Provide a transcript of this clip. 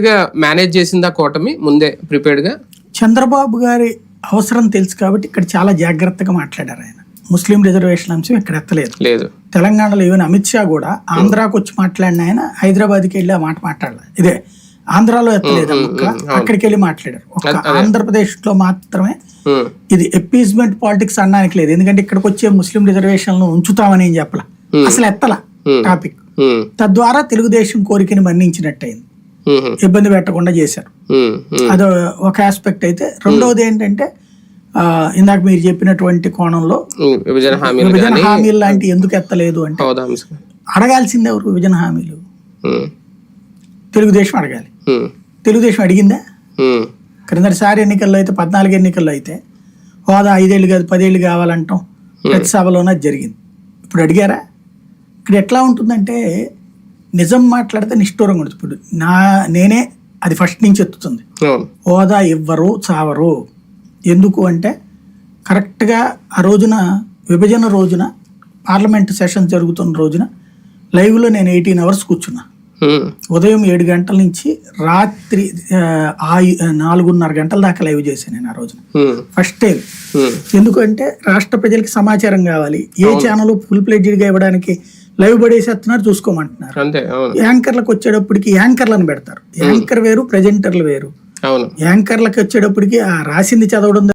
గా మేనేజ్ చేసిందా కూటమి? ముందే ప్రిపేర్డ్గా? చంద్రబాబు గారి అవసరం తెలుసు కాబట్టి ఇక్కడ చాలా జాగ్రత్తగా మాట్లాడారు ఆయన. ముస్లిం రిజర్వేషన్ అంశం ఇక్కడ ఎత్తలేదు. లేదు. తెలంగాణలో ఈవెన్ అమిత్ షా కూడా ఆంధ్రాకి వచ్చి మాట్లాడిన ఆయన హైదరాబాద్కి వెళ్ళి ఆ మాట మాట్లాడలేదు. ఇదే ఆంధ్రాలో ఎత్తలేదు అక్కడికి వెళ్ళి మాట్లాడారు. ఒక ఆంధ్రప్రదేశ్లో మాత్రమే ఇది ఎప్పీజ్మెంట్ పాలిటిక్స్ అనడానికి లేదు. ఎందుకంటే ఇక్కడికి వచ్చే ముస్లిం రిజర్వేషన్లు ఉంచుతామని ఏం చెప్పలా? అసలు ఎత్తల టాపిక్ తద్వారా తెలుగుదేశం కోరికని మన్నించినట్టయింది. ఇబ్బంది పెట్టకుండా చేశారు. అది ఒక ఆస్పెక్ట్ అయితే రెండవది ఏంటంటే ఇందాక మీరు చెప్పినటువంటి కోణంలో విభజన హామీలు విభజన కానీ హామీలు లాంటి ఎందుకు ఎత్తలేదు అంటే అడగాల్సింది ఎవరు విభజన హామీలు? తెలుగుదేశం అడగాలి. తెలుగుదేశం అడిగిందా? క్రిందటిసారి ఎన్నికల్లో అయితే పద్నాలుగు ఎన్నికల్లో అయితే హోదా ఐదేళ్ళు కాదు పదేళ్ళు కావాలంటాం. ప్రతి సభలోనే అది జరిగింది. ఇప్పుడు అడిగారా? ఇక్కడ ఎట్లా ఉంటుందంటే నిజం మాట్లాడితే నిష్ఠూరంగా ఉంటుంది ఇప్పుడు నా నేనే అది ఫస్ట్ నుంచి ఎత్తుతుంది. హోదా ఇవ్వరు చావరు. ఎందుకు అంటే కరెక్ట్గా ఆ రోజున విభజన రోజున పార్లమెంట్ సెషన్ జరుగుతున్న రోజున లైవ్లో నేను ఎయిటీన్ అవర్స్ కూర్చున్నా. ఉదయం ఏడు గంటల నుంచి రాత్రి నాలుగున్నర గంటల దాకా లైవ్ చేశాను నేను ఆ రోజున. ఫస్ట్ టైం ఎందుకంటే రాష్ట్ర ప్రజలకి సమాచారం కావాలి. ఏ ఛానల్ ఫుల్గా ఇవ్వడానికి లైవ్ పడేసేస్తున్నారు చూసుకోమంటున్నారు. అంతే యాంకర్లకు వచ్చేటప్పటికి యాంకర్లను పెడతారు. యాంకర్ వేరు ప్రజెంటర్లు వేరు. యాంకర్లకు వచ్చేటప్పటికి ఆ రాసింది చదవడం